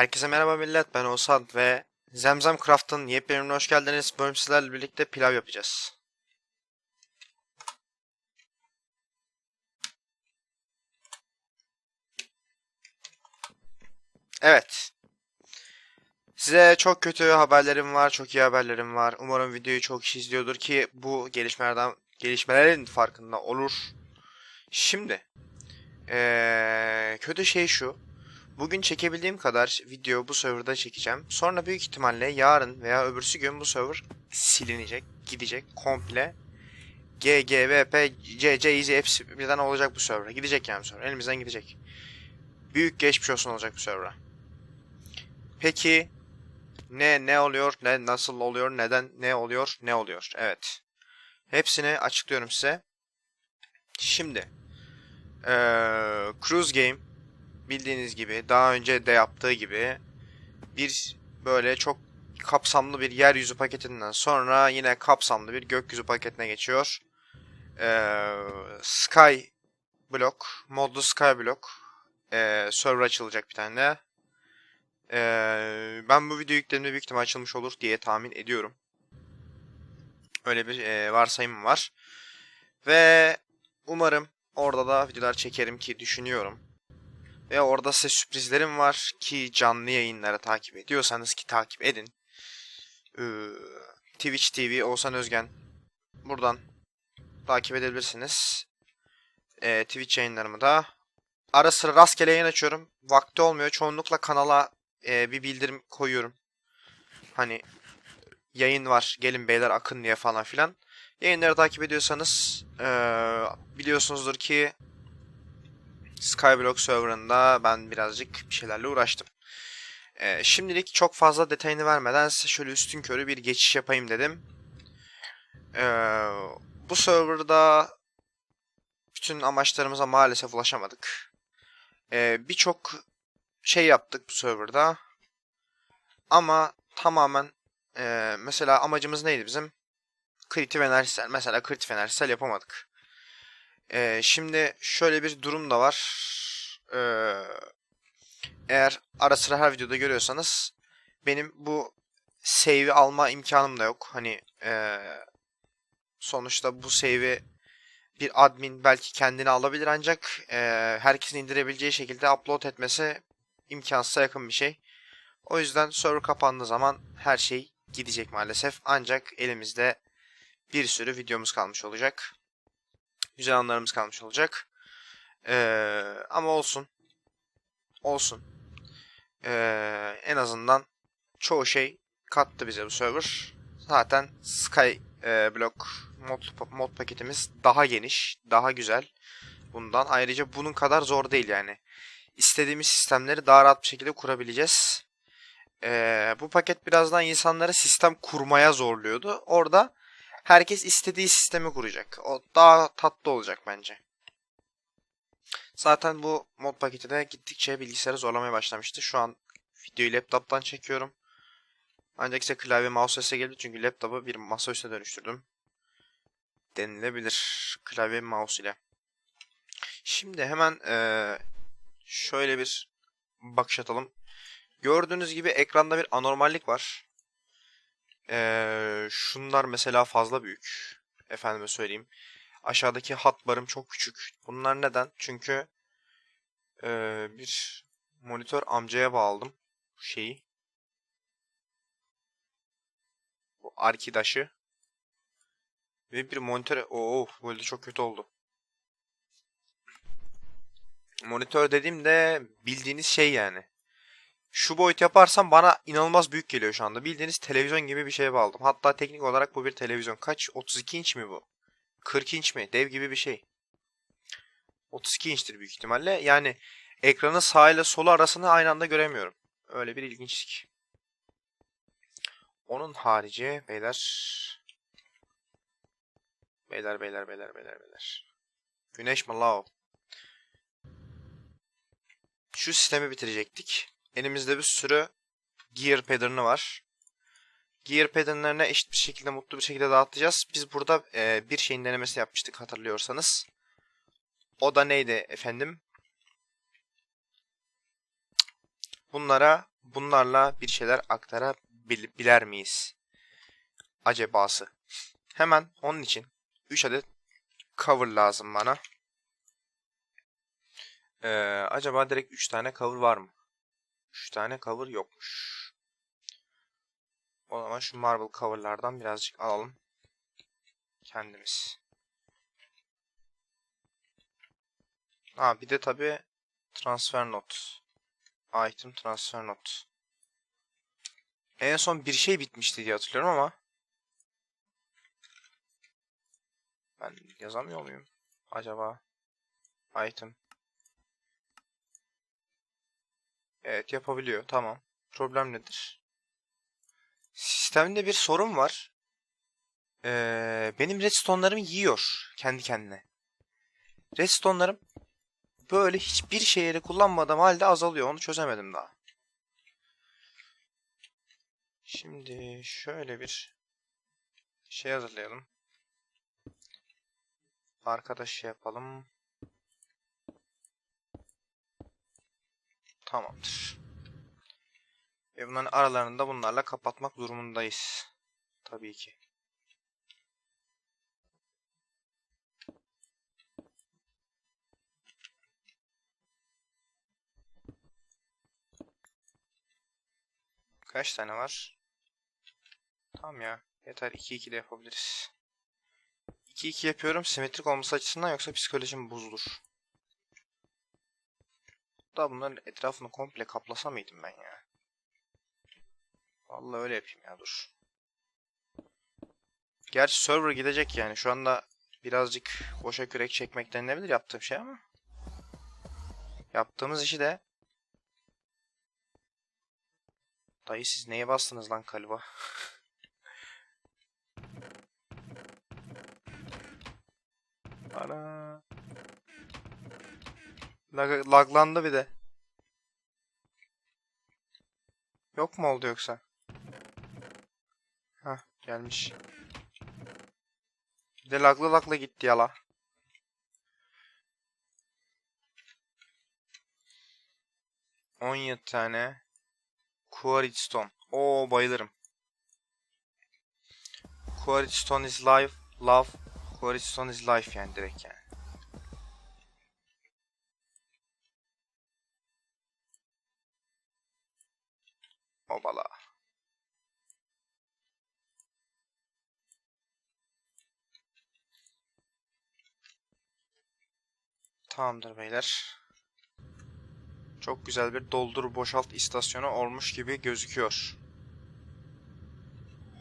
Herkese merhaba millet ben Oğuzhan ve Zemzem Craft'ın yepyeni hoş geldiniz. Bugün sizlerle birlikte pilav yapacağız. Evet. Size çok kötü haberlerim var, çok iyi haberlerim var. Umarım videoyu çok kişi izliyordur ki bu gelişmelerden gelişmelerin farkında olur. Şimdi eee, kötü şey şu. Bugün çekebildiğim kadar video bu serverda çekeceğim. Sonra büyük ihtimalle yarın veya öbürsü gün bu server silinecek, gidecek komple. G, G, V, P, C, C, Easy hepsi birden olacak bu server'a. Gidecek yani server. Elimizden gidecek. Büyük geçmiş olsun olacak bu server'a. Peki ne ne oluyor, ne nasıl oluyor, neden ne oluyor, ne oluyor? Evet. Hepsini açıklıyorum size. Şimdi eee Cruise Game bildiğiniz gibi daha önce de yaptığı gibi bir böyle çok kapsamlı bir yeryüzü paketinden sonra yine kapsamlı bir gökyüzü paketine geçiyor. Ee, Sky Block, modlu Sky Block ee, server açılacak bir tane. Ee, ben bu videoyu yüklediğimde büyük ihtimal açılmış olur diye tahmin ediyorum. Öyle bir ee, varsayımım var. Ve umarım orada da videolar çekerim ki düşünüyorum. Ve orada size sürprizlerim var ki canlı yayınları takip ediyorsanız ki takip edin. Ee, Twitch TV Oğuzhan Özgen buradan takip edebilirsiniz. Ee, Twitch yayınlarımı da. Ara sıra rastgele yayın açıyorum. Vakti olmuyor. Çoğunlukla kanala e, bir bildirim koyuyorum. Hani yayın var gelin beyler akın diye falan filan. Yayınları takip ediyorsanız ee, biliyorsunuzdur ki Skyblock serverında ben birazcık bir şeylerle uğraştım. Ee, şimdilik çok fazla detayını vermeden size şöyle üstün körü bir geçiş yapayım dedim. Ee, bu serverda bütün amaçlarımıza maalesef ulaşamadık. Ee, Birçok şey yaptık bu serverda. Ama tamamen e, mesela amacımız neydi bizim? Kritif enerjisel. Mesela kritif enerjisel yapamadık. Ee, şimdi şöyle bir durum da var. Ee, eğer ara sıra her videoda görüyorsanız benim bu save'i alma imkanım da yok. Hani ee, sonuçta bu save'i bir admin belki kendini alabilir ancak ee, herkesin indirebileceği şekilde upload etmesi imkansıza yakın bir şey. O yüzden server kapandığı zaman her şey gidecek maalesef. Ancak elimizde bir sürü videomuz kalmış olacak güzel anlarımız kalmış olacak. Ee, ama olsun. Olsun. Ee, en azından çoğu şey kattı bize bu server. Zaten Sky e, Block mod, mod paketimiz daha geniş, daha güzel. Bundan ayrıca bunun kadar zor değil yani. İstediğimiz sistemleri daha rahat bir şekilde kurabileceğiz. Ee, bu paket birazdan insanları sistem kurmaya zorluyordu. Orada herkes istediği sistemi kuracak. O daha tatlı olacak bence. Zaten bu mod paketi de gittikçe bilgisayarı zorlamaya başlamıştı. Şu an videoyu laptop'tan çekiyorum. Ancak ise klavye mouse sesi geldi çünkü laptop'u bir masaüstüne dönüştürdüm. Denilebilir klavye mouse ile. Şimdi hemen ee, şöyle bir bakış atalım. Gördüğünüz gibi ekranda bir anormallik var. Ee, şunlar mesela fazla büyük. Efendime söyleyeyim. Aşağıdaki hat barım çok küçük. Bunlar neden? Çünkü ee, bir monitör amcaya bağladım. Bu şeyi. Bu arkadaşı. Ve bir monitör... Oo, böyle çok kötü oldu. Monitör dediğimde bildiğiniz şey yani şu boyut yaparsam bana inanılmaz büyük geliyor şu anda. Bildiğiniz televizyon gibi bir şeye bağladım. Hatta teknik olarak bu bir televizyon. Kaç? 32 inç mi bu? 40 inç mi? Dev gibi bir şey. 32 inçtir büyük ihtimalle. Yani ekranın sağ ile solu arasını aynı anda göremiyorum. Öyle bir ilginçlik. Onun harici beyler beyler beyler beyler beyler beyler. Güneş mi? Şu sistemi bitirecektik. Elimizde bir sürü gear pattern'ı var. Gear pattern'larını eşit bir şekilde, mutlu bir şekilde dağıtacağız. Biz burada e, bir şeyin denemesi yapmıştık hatırlıyorsanız. O da neydi efendim? Bunlara bunlarla bir şeyler aktarabilir miyiz? Acebası. Hemen onun için 3 adet cover lazım bana. Ee, acaba direkt 3 tane cover var mı? 3 tane cover yokmuş. O zaman şu marble coverlardan birazcık alalım. Kendimiz. Ha bir de tabi transfer not. Item transfer not. En son bir şey bitmişti diye hatırlıyorum ama ben yazamıyor muyum? Acaba item Evet yapabiliyor. Tamam. Problem nedir? Sistemde bir sorun var. Ee, benim redstone'larım yiyor kendi kendine. Redstone'larım böyle hiçbir şeyleri kullanmadığım halde azalıyor. Onu çözemedim daha. Şimdi şöyle bir şey hazırlayalım. Arkadaş şey yapalım. Tamamdır. Ve bunların aralarını da bunlarla kapatmak durumundayız. Tabii ki. Kaç tane var? Tamam ya. Yeter 2-2 de yapabiliriz. 2-2 yapıyorum simetrik olması açısından yoksa psikolojim bozulur. Da bunların etrafını komple kaplasa mıydım ben ya? Vallahi öyle yapayım ya dur. Gerçi server gidecek yani. Şu anda birazcık boşa kürek çekmek denilebilir yaptığım şey ama. Yaptığımız işi de Dayı siz neye bastınız lan kalba? Ana. Lag laglandı bir de. Yok mu oldu yoksa? Hah gelmiş. Bir de laglı laglı gitti yala. On yedi tane. Quarry Stone. Oo bayılırım. Quarry Stone is life. Love. Quarry Stone is life yani direkt yani. Tamamdır beyler. Çok güzel bir doldur boşalt istasyonu olmuş gibi gözüküyor.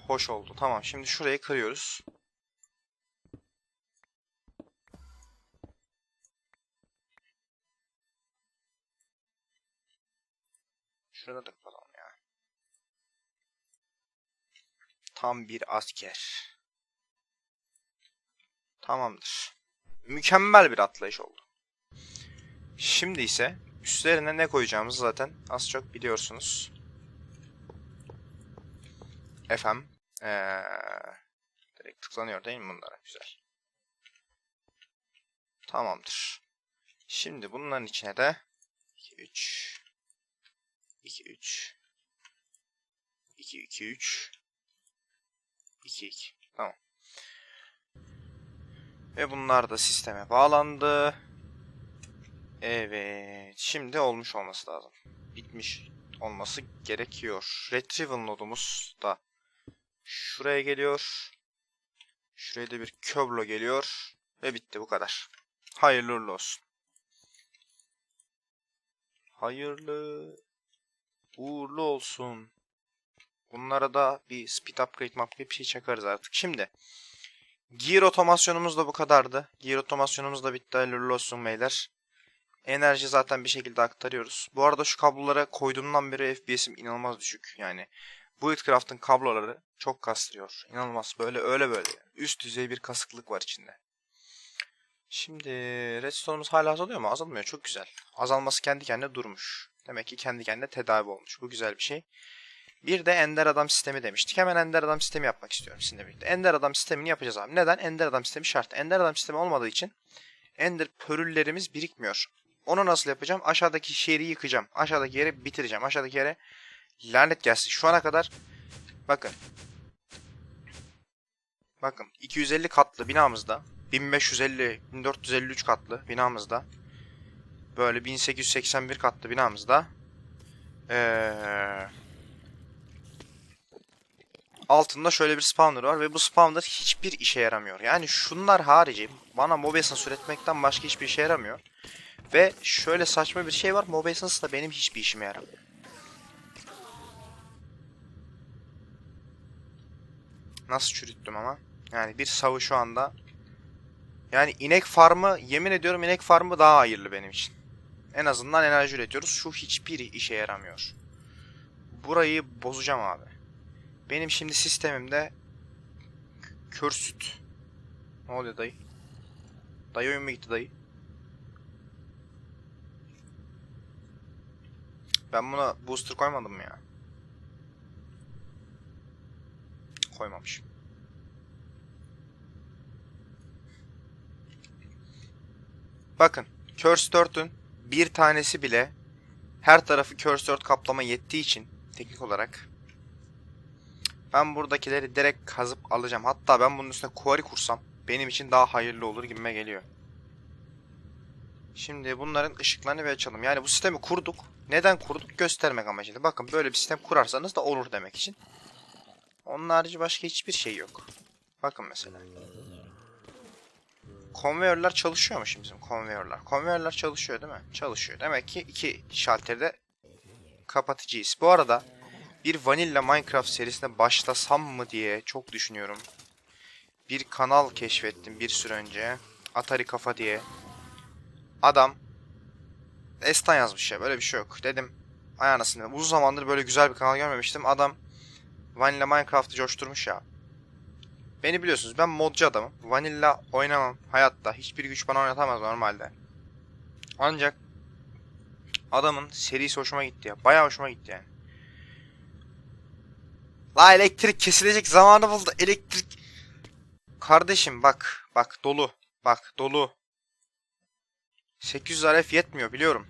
Hoş oldu. Tamam şimdi şurayı kırıyoruz. Şurada da yapalım ya. Tam bir asker. Tamamdır. Mükemmel bir atlayış oldu. Şimdi ise üstlerine ne koyacağımızı zaten az çok biliyorsunuz. FM. Ee, direkt tıklanıyor değil mi bunlara? Güzel. Tamamdır. Şimdi bunların içine de 2 3 2 3 2 2 3 2 2 Tamam. Ve bunlar da sisteme bağlandı. Evet. Şimdi olmuş olması lazım. Bitmiş olması gerekiyor. Retrieval nodumuz da şuraya geliyor. Şuraya da bir köblo geliyor. Ve bitti bu kadar. Hayırlı olsun. Hayırlı uğurlu olsun. Bunlara da bir speed upgrade map bir şey çakarız artık. Şimdi Gear otomasyonumuz da bu kadardı. Gear otomasyonumuz da bitti. Hayırlı olsun beyler. Enerji zaten bir şekilde aktarıyoruz. Bu arada şu kablolara koyduğumdan beri FPS'im inanılmaz düşük. Yani Buildcraft'ın kabloları çok kastırıyor. İnanılmaz böyle öyle böyle. Üst düzey bir kasıklık var içinde. Şimdi redstone'umuz hala azalıyor mu? Azalmıyor. Çok güzel. Azalması kendi kendine durmuş. Demek ki kendi kendine tedavi olmuş. Bu güzel bir şey. Bir de Ender Adam sistemi demiştik. Hemen Ender Adam sistemi yapmak istiyorum sizinle birlikte. Ender Adam sistemini yapacağız abi. Neden? Ender Adam sistemi şart. Ender Adam sistemi olmadığı için Ender pörüllerimiz birikmiyor. Onu nasıl yapacağım? Aşağıdaki şehri yıkacağım. Aşağıdaki yeri bitireceğim. Aşağıdaki yere Lanet gelsin. Şu ana kadar bakın. Bakın 250 katlı binamızda 1550 1453 katlı binamızda böyle 1881 katlı binamızda ee, altında şöyle bir spawner var ve bu spawner hiçbir işe yaramıyor. Yani şunlar harici bana mob üretmekten başka hiçbir işe yaramıyor. Ve şöyle saçma bir şey var. Mob essence da benim hiçbir işime yaramıyor. Nasıl çürüttüm ama. Yani bir savı şu anda. Yani inek farmı yemin ediyorum inek farmı daha hayırlı benim için. En azından enerji üretiyoruz. Şu hiçbir işe yaramıyor. Burayı bozacağım abi. Benim şimdi sistemimde kör süt. Ne oluyor dayı? Dayı oyun mu gitti dayı? Ben buna booster koymadım mı ya? Koymamışım. Bakın, Curse 4'ün bir tanesi bile her tarafı Curse 4 kaplama yettiği için teknik olarak ben buradakileri direkt kazıp alacağım. Hatta ben bunun üstüne quarry kursam benim için daha hayırlı olur gibime geliyor. Şimdi bunların ışıklarını bir açalım. Yani bu sistemi kurduk. Neden kurduk? Göstermek amacıyla. Bakın böyle bir sistem kurarsanız da olur demek için. Onun harici başka hiçbir şey yok. Bakın mesela. Konveyörler çalışıyor mu şimdi bizim konveyörler? Konveyörler çalışıyor değil mi? Çalışıyor. Demek ki iki şalteri de kapatacağız. Bu arada bir Vanilla Minecraft serisine başlasam mı diye çok düşünüyorum. Bir kanal keşfettim bir süre önce. Atari Kafa diye. Adam Estan yazmış ya böyle bir şey yok. Dedim ay anasını. Uzun zamandır böyle güzel bir kanal görmemiştim. Adam Vanilla Minecraft'ı coşturmuş ya. Beni biliyorsunuz ben modcu adamım. Vanilla oynamam hayatta. Hiçbir güç bana oynatamaz normalde. Ancak adamın serisi hoşuma gitti ya. Bayağı hoşuma gitti yani. La elektrik kesilecek zamanı buldu. Elektrik. Kardeşim bak. Bak dolu. Bak dolu. 800 RF yetmiyor biliyorum.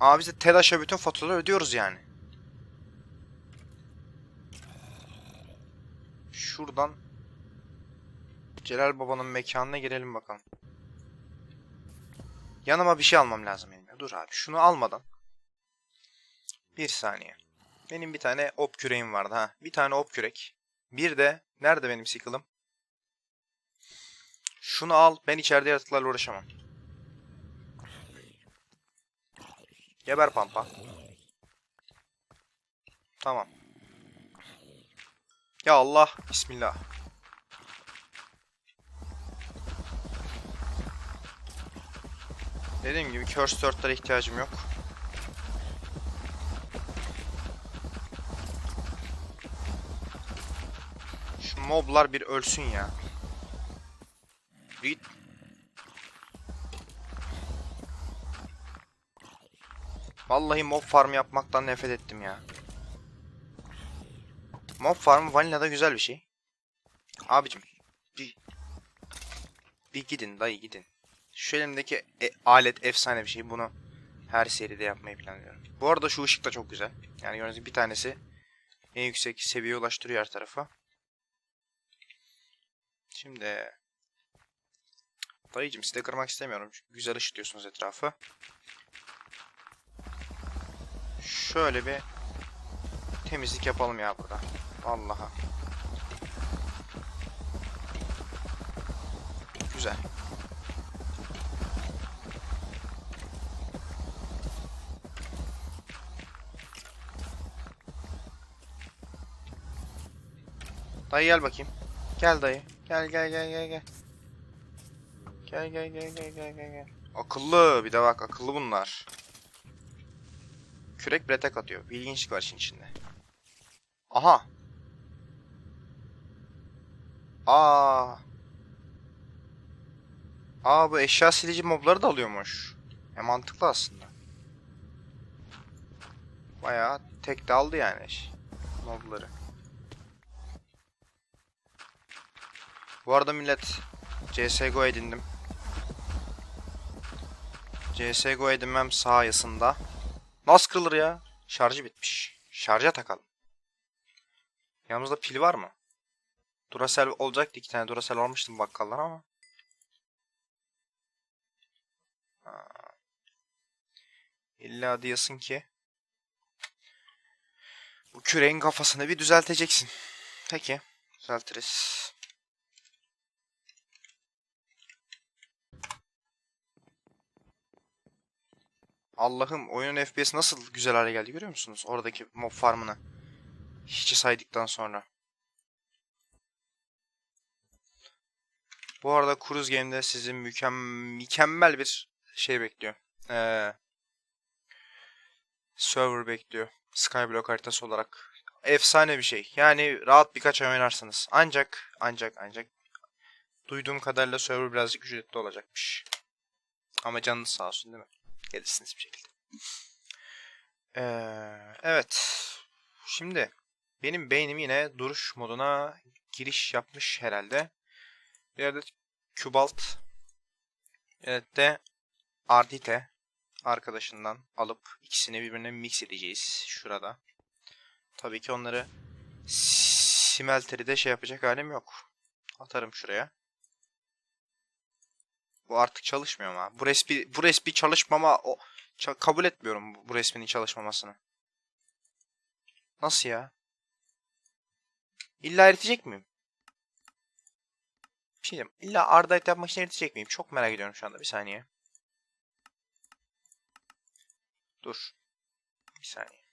Ama biz de TEDAŞ'a bütün faturaları ödüyoruz yani. Şuradan Celal Baba'nın mekanına girelim bakalım. Yanıma bir şey almam lazım benim. Dur abi şunu almadan. Bir saniye. Benim bir tane op küreğim vardı ha. Bir tane op kürek. Bir de nerede benim sickle'ım? Şunu al. Ben içeride yaratıklarla uğraşamam. Geber pampa. Tamam. Ya Allah. Bismillah. Dediğim gibi Curse 4'lere ihtiyacım yok. Şu moblar bir ölsün ya. Git. Vallahi mob farm yapmaktan nefret ettim ya. Mob farm vanillada güzel bir şey. Abicim bir bir gidin dayı gidin. Şu elimdeki e- alet efsane bir şey. Bunu her seride yapmayı planlıyorum. Bu arada şu ışık da çok güzel. Yani gördüğünüz bir tanesi en yüksek seviyeye ulaştırıyor her tarafa. Şimdi Dayıcım size kırmak istemiyorum. Çünkü güzel ışıtıyorsunuz etrafı. Şöyle bir temizlik yapalım ya burada. Vallahi. Güzel. Dayı gel bakayım. Gel dayı. Gel gel gel gel gel. Gel gel gel gel gel gel gel. Akıllı bir de bak akıllı bunlar. Kürek bile tek atıyor. Bir ilginçlik var işin içinde. Aha. Aa. Aa bu eşya silici mobları da alıyormuş. E mantıklı aslında. Bayağı tek de aldı yani mobları. Bu arada millet CSGO edindim. CSGO edinmem sayesinde. Nasıl kırılır ya? Şarjı bitmiş. Şarja takalım. Yanımızda pil var mı? Duracell olacaktı. iki tane Duracell almıştım bakkaldan ama. Ha. İlla diyorsun ki bu küreğin kafasını bir düzelteceksin. Peki. Düzeltiriz. Allah'ım oyunun FPS nasıl güzel hale geldi görüyor musunuz? Oradaki mob farmını. Hiçi saydıktan sonra. Bu arada Cruise Game'de sizi mükem mükemmel bir şey bekliyor. Ee, server bekliyor. Skyblock haritası olarak. Efsane bir şey. Yani rahat birkaç ay oynarsınız. Ancak, ancak, ancak duyduğum kadarıyla server birazcık ücretli olacakmış. Ama canınız sağ olsun değil mi? Gelirsiniz bir şekilde. Ee, evet. Şimdi benim beynim yine duruş moduna giriş yapmış herhalde. Bir adet Cobalt. Evet de Ardite arkadaşından alıp ikisini birbirine mix edeceğiz şurada. Tabii ki onları Smelter'i şey yapacak halim yok. Atarım şuraya. Bu artık çalışmıyor ama. Bu resmi bu resmi çalışmama o ça- kabul etmiyorum bu, bu resminin çalışmamasını. Nasıl ya? İlla eritecek miyim? Bir şey diyeyim. İlla Ardite yapmak için eritecek miyim? Çok merak ediyorum şu anda. Bir saniye. Dur. Bir saniye.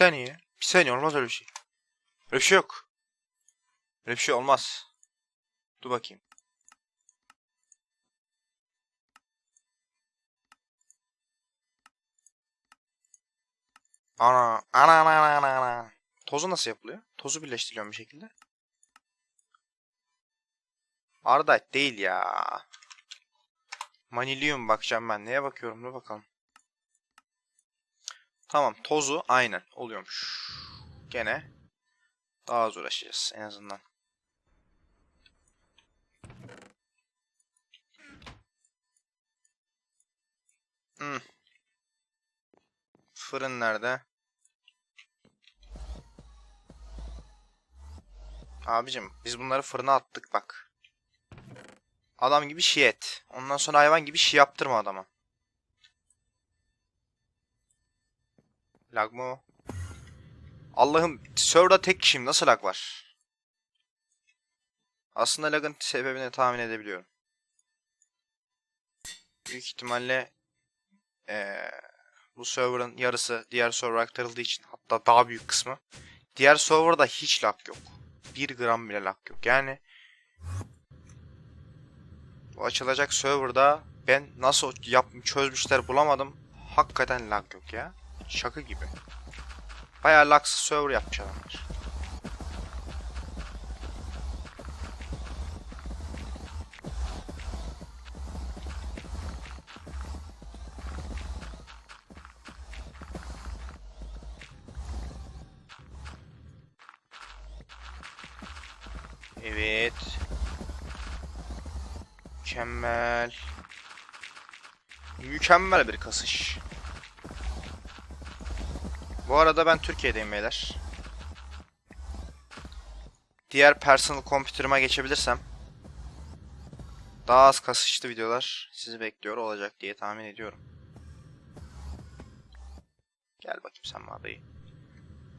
Saniye. Bir saniye olmaz öyle bir şey. Öyle bir şey yok. Öyle bir şey olmaz. Dur bakayım. Ana, ana, ana, ana, ana, ana. Tozu nasıl yapılıyor? Tozu birleştiriyorum bir şekilde. Ardite değil ya. Manilyum bakacağım ben. Neye bakıyorum? Dur bakalım. Tamam. Tozu aynen oluyormuş. Gene daha az uğraşacağız en azından. Hmm. Fırın nerede? Abicim biz bunları fırına attık bak. Adam gibi şi et. Ondan sonra hayvan gibi şi yaptırma adama. Lag mı? Allah'ım serverda tek kişiyim. Nasıl lag var? Aslında lagın sebebini tahmin edebiliyorum. Büyük ihtimalle eee, bu serverın yarısı diğer server'a aktarıldığı için hatta daha büyük kısmı diğer serverda hiç lag yok. 1 gram bile lag yok. Yani bu açılacak serverda ben nasıl yap çözmüşler bulamadım. Hakikaten lag yok ya. Şaka gibi. Bayağı laksız server yapmış adamlar. Evet. Mükemmel. Mükemmel bir kasış. Bu arada ben Türkiye'deyim beyler. Diğer personal computer'ıma geçebilirsem daha az kasışlı videolar sizi bekliyor olacak diye tahmin ediyorum. Gel bakayım sen mağarayı.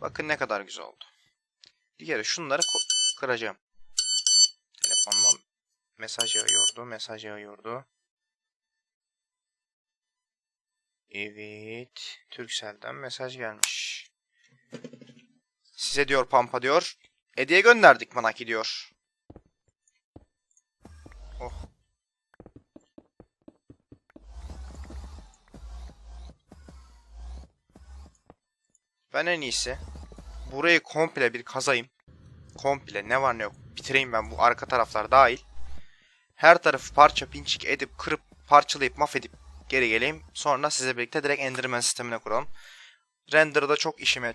Bakın ne kadar güzel oldu. Bir kere şunları kıracağım. Telefonuma mesaj yağıyordu, mesaj yağıyordu. Evet. Turkcell'den mesaj gelmiş. Size diyor Pampa diyor. Hediye gönderdik Manaki diyor. Oh. Ben en iyisi burayı komple bir kazayım. Komple ne var ne yok bitireyim ben bu arka taraflar dahil. Her tarafı parça pinçik edip kırıp parçalayıp mahvedip geri geleyim. Sonra size birlikte direkt Enderman sistemine kuralım. Render'da çok işime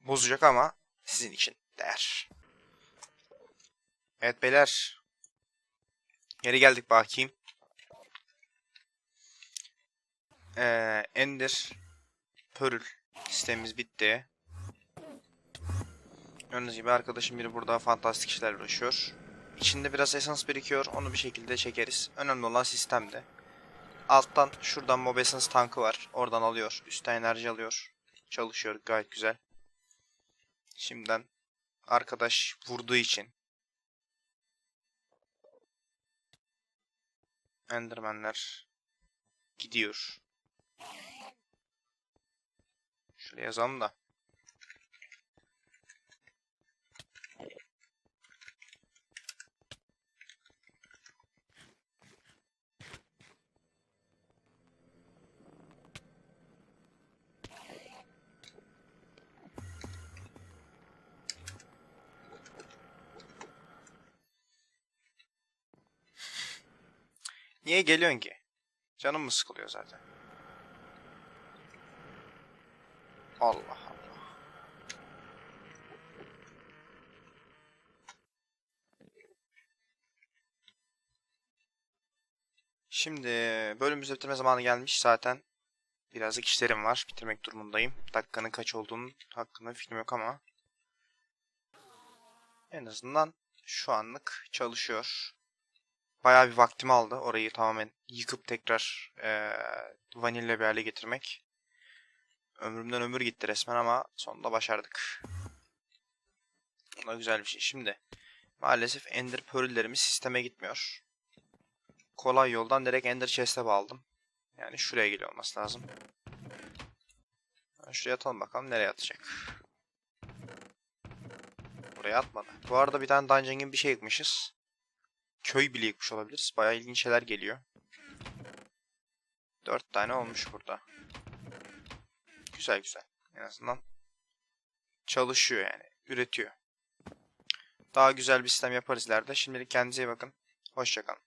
bozacak ama sizin için değer. Evet beyler. Geri geldik bakayım. Ee, Ender Pearl sistemimiz bitti. Gördüğünüz gibi arkadaşım biri burada fantastik işler uğraşıyor. İçinde biraz esans birikiyor. Onu bir şekilde çekeriz. Önemli olan sistemde. Alttan şuradan Mob Essence tankı var. Oradan alıyor. Üstten enerji alıyor. Çalışıyor gayet güzel. Şimdiden arkadaş vurduğu için Enderman'ler gidiyor. Şuraya yazalım da. Niye geliyorsun ki? Canım mı sıkılıyor zaten? Allah Allah. Şimdi bölümümüzü bitirme zamanı gelmiş zaten. Birazcık işlerim var. Bitirmek durumundayım. Dakikanın kaç olduğunun hakkında fikrim yok ama. En azından şu anlık çalışıyor. Bayağı bir vaktimi aldı orayı tamamen yıkıp tekrar eee vanilya bir hale getirmek. Ömrümden ömür gitti resmen ama sonunda başardık. Bu da güzel bir şey. Şimdi maalesef Ender Pearl'lerimiz sisteme gitmiyor. Kolay yoldan direkt Ender Chest'e bağladım. Yani şuraya geliyor olması lazım. Şuraya atalım bakalım nereye atacak. Buraya atmadı. Bu arada bir tane Dungeon gibi bir şey yıkmışız. Köy bile yıkmış olabiliriz. Bayağı ilginç şeyler geliyor. Dört tane olmuş burada. Güzel güzel. En azından çalışıyor yani. Üretiyor. Daha güzel bir sistem yaparız ileride. Şimdilik kendinize iyi bakın. Hoşçakalın.